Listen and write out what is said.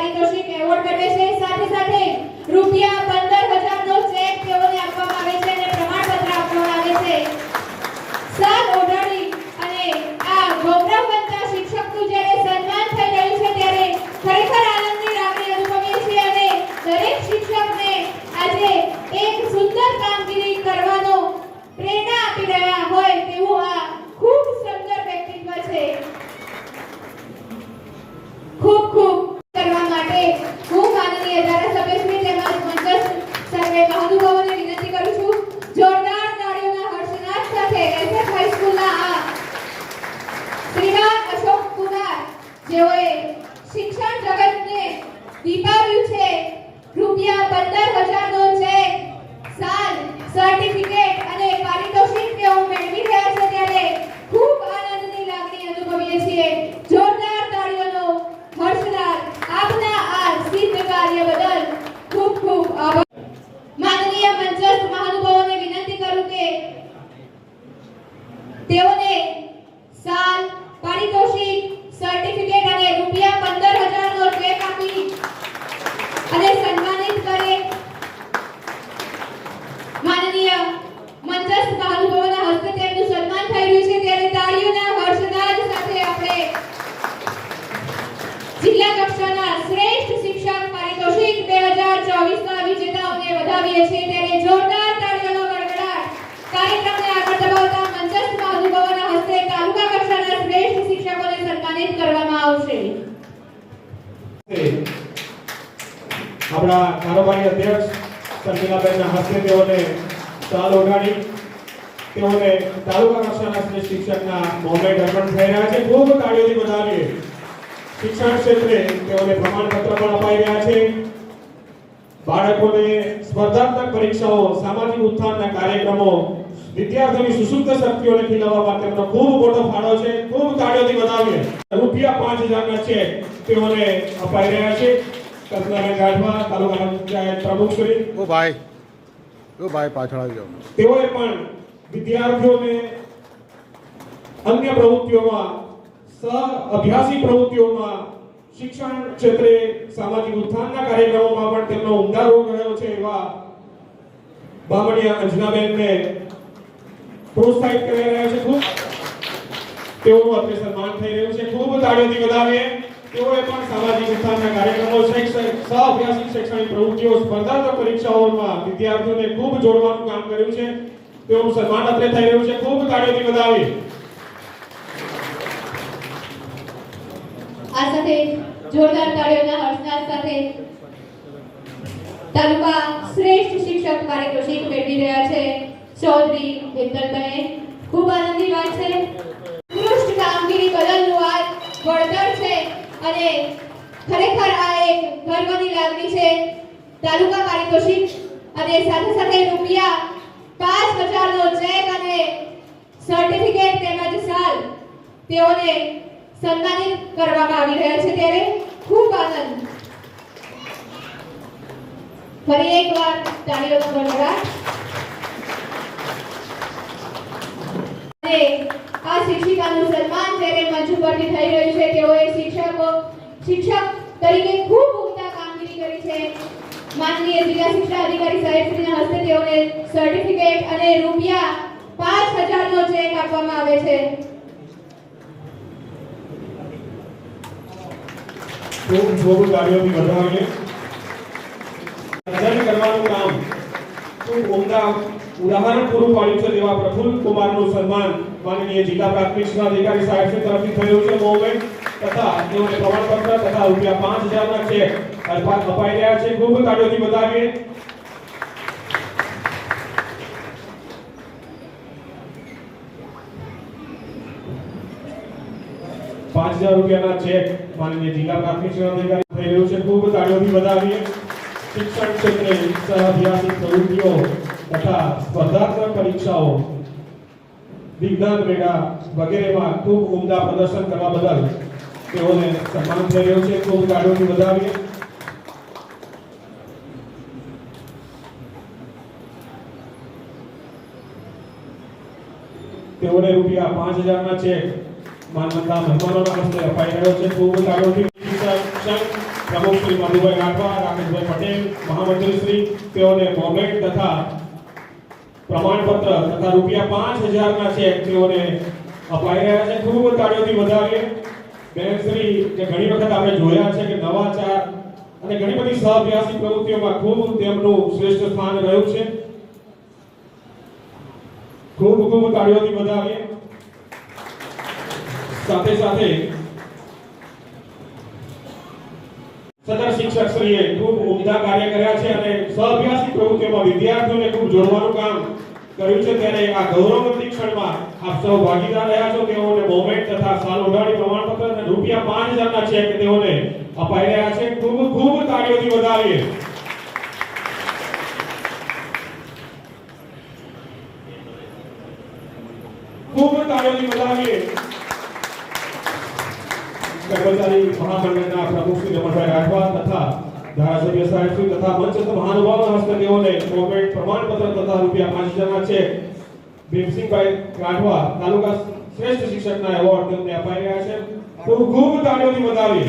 પારિતોષિક એવોર્ડ મેળવે છે. સાથે સાથે રૂપિયા પંદર હજારનો ચેક તેઓને આપવામાં આવે છે અને પ્રમાણપત્ર આપવામાં આવે છે સાલ ઓઢાડી અને આ ગૌરવવંતા શિક્ષકનું જ્યારે સન્માન થઈ રહ્યું છે ત્યારે ખરેખર આનંદની લાગણી અનુભવીએ છીએ અને દરેક શિક્ષકને આજે એક સુંદર કામગીરી કરવાનો પ્રેરણા આપી રહ્યા હોય તેવું આ ખૂબ સુંદર વ્યક્તિત્વ છે ખૂબ ખૂબ કરવા માટે હું માનનીય ધારાસભ્ય શ્રી તેમજ મંચસ્થ સર્વે મહાનુભાવોને વિનંતી કરું છું જોરદાર તાળીઓના હર્ષનાદ સાથે એસએફ હાઈસ્કૂલના આ શ્રીમાન અશોક કુમાર જેઓએ શિક્ષણ જગતને દીપાવ્યું છે રૂપિયા પંદર હજારનો ચેક સાલ સર્ટિફિકેટ અને પારિતોષિક તેઓ મેળવી રહ્યા છે ત્યારે ખૂબ આનંદની લાગણી અનુભવીએ છીએ જોરદાર તાળીઓનો હર્ષનાદ આપના આ સિદ્ધ કાર્ય બદલ ખૂબ ખૂબ આભાર માનનીય મંચસ્થ મહાનુભાવોને વિનંતી કરું કે તેઓને સાલ પારિતોષિક સર્ટિફિકેટ અને રૂપિયા પંદર હજારનો ચેક આપી અને સન્માનિત કરે માનનીય મંચસ્થ મહાનુભાવોના હસ્તે તેમનું સન્માન થઈ રહ્યું છે ત્યારે તાળીઓના હર્ષનાદ સાથે આપણે જિલ્લા કક્ષાના શ્રેષ્ઠ શિક્ષક પારિતોષિક 2024 ના વિજેતાઓને વધાવીએ છીએ ત્યારે જોરદાર તાળીઓનો ગડગડાટ કાર્યક્રમને આગળ ધપાવતા મંચસ્થ મહાનુભાવોના હસ્તે તાલુકા કક્ષાના શ્રેષ્ઠ શિક્ષકોને સન્માનિત કરવામાં આવશે આપણા કારોબારી અધ્યક્ષ શર્મિલાબેનના હસ્તે તેઓને શાલ ઓઢાડી તેઓને તાલુકા કક્ષાના શ્રેષ્ઠ શિક્ષકના મોમેન્ટ અર્પણ થઈ રહ્યા છે. ખૂબ તાળીઓથી વધાવીએ શિક્ષણ ક્ષેત્રે તેઓને પ્રમાણપત્ર પણ અપાઈ રહ્યા છે. બાળકોને સ્પર્ધાત્મક પરીક્ષાઓ, સામાજિક ઉત્થાનના કાર્યક્રમો, વિદ્યાર્થીઓની સુસુપ્ત શક્તિઓને ખીલવવા માટે તેમનો ખૂબ મોટો ફાળો છે. ખૂબ તાળીઓથી વધાવીએ રૂપિયા પાંચ હજારના ચેક તેઓને અપાઈ રહ્યા છે. કલ્પનાબેન રાઠવા તાલુકા પંચાયત પ્રમુખ શ્રી. ઓ ભાઈ. ઓ ભાઈ પાછળ આવી જાઓ. તેઓએ પણ વિદ્યાર્થીઓને અન્ય પ્રવૃત્તિઓમાં સહ અભ્યાસી પ્રવૃત્તિઓમાં શિક્ષણ ક્ષેત્રે સામાજિક ઉત્થાનના કાર્યક્રમોમાં પણ તેમનો ઉમદા રોલ રહ્યો છે એવા બામણીયા અંજનાબેનને પ્રોત્સાહિત કરી રહ્યા છે ખૂબ. તેઓનું અત્રે સન્માન થઈ રહ્યું છે. ખૂબ તાળીઓથી વધાવીએ. આ સાથે જોરદાર તાળીઓના હર્ષનાદ સાથે તાલુકા શ્રેષ્ઠ શિક્ષક પારિતોષિક મેળવી રહ્યા છે. ચૌધરી ખૂબ આનંદની વાત છે. તાલુકા પારિતોષિક અને સાથે સાથે રૂપિયા પાંચ હજારનો ચેક અને સર્ટિફિકેટ તેમજ સાલ તેઓને સન્માનિત કરવામાં આવી રહ્યા છે ત્યારે ખૂબ આનંદ. ફરી એકવાર તાળીઓનો ગણગડાટ અને આ શિક્ષિકાનું સન્માન જ્યારે મંચ ઉપરથી થઈ રહ્યું છે, તેઓએ શિક્ષકો શિક્ષક તરીકે ખૂબ ઉમદા કામગીરી કરી છે માનનીય જિલ્લા શિક્ષણ અધિકારી સાહેબશ્રીના હસ્તે તેઓને સર્ટિફિકેટ અને રૂપિયા પાંચ હજારનો ચેક આપવામાં આવે છે. ખૂબ ખૂબ તાળીઓથી વધાવીએ સર્જન કરવાનું કામ ખૂબ ઉમદા ઉદાહરણ પૂરું પાડ્યું છે તેવા પ્રફુલ્લ કુમારનું સન્માન માનનીય જિલ્લા પ્રાથમિક અધિકારી સાહેબ તરફથી થયું છે મોમેન્ટ. તથા તેઓને પ્રમાણપત્ર તથા રૂપિયા પાંચ હજારના ચેક અપાઈ રહ્યા છે. ખૂબ તાળીઓથી બતાવીએ. પાંચ હજાર રૂપિયાના ચેક માનનીય જિલ્લા પ્રાથમિક શિક્ષણ અધિકારી થઈ રહ્યું છે. ખૂબ તાળીઓથી વધાવીએ શિક્ષણ ક્ષેત્રે સહઅભ્યાસી પ્રવૃત્તિઓ તથા સ્પર્ધાત્મક પરીક્ષાઓ વિજ્ઞાન મેળા વગેરેમાં ખૂબ ઉમદા પ્રદર્શન કરવા બદલ તેઓને સન્માન થઈ રહ્યું છે. ખૂબ ગાડોથી વધાવીએ. તેઓને રૂપિયા પાંચ હજારના ચેક માનવતા મહેમાનોના હસ્તે અપાઈ રહ્યો છે. ખૂબ ગાડોથી પ્રમુખ શ્રી મધુભાઈ રાઠવા, રાકેશભાઈ પટેલ, મહામંત્રી શ્રી, તેઓને મોમેન્ટ તથા પ્રમાણપત્ર તથા રૂપિયા પાંચ હજારના ચેક તેઓને અપાઈ રહ્યા છે. ખૂબ તાળીઓથી વધાવીએ બેન શ્રી ઘણી વખત આપણે જોયા છે કે નવાચાર અને ઘણી બધી સહઅભ્યાસી પ્રવૃત્તિઓમાં ખૂબ તેમનું શ્રેષ્ઠ સ્થાન રહ્યું છે. ખૂબ ખૂબ તાળીઓથી વધાવીએ સાથે સાથે સદર શિક્ષક શ્રીએ ખૂબ ઉમદા કાર્ય કર્યા છે અને સહઅભ્યાસી પ્રવૃત્તિઓમાં વિદ્યાર્થીઓને ખૂબ જોડવાનું કામ કર્યું છે, ત્યારે આ ગૌરવવંતી ક્ષણમાં આપ સૌ ભાગીદાર રહ્યા છો. તેઓને મોમેન્ટ તથા સાલ ઉડાડી પ્રમાણપત્ર અને રૂપિયા પાંચ ના ચેક તેઓને અપાઈ રહ્યા છે. ખૂબ ખૂબ તાળીઓથી વધાવીએ ખૂબ તાળીઓથી વધાવીએ કર્મચારી મહામંડળના પ્રમુખ શ્રી રમણભાઈ રાઠવા તથા ધારાસભ્ય સાહેબ શ્રી તથા મંચ મહાનુભાવોના હસ્તે તેઓને કોમેન્ટ પ્રમાણપત્ર તથા રૂપિયા પાંચ હજારના ચેક ભીમસિંહભાઈ રાઠવા તાલુકા શ્રેષ્ઠ શિક્ષકના એવોર્ડ તેમને અપાઈ રહ્યા છે. ખૂબ ખૂબ તાળીઓથી વધાવીએ.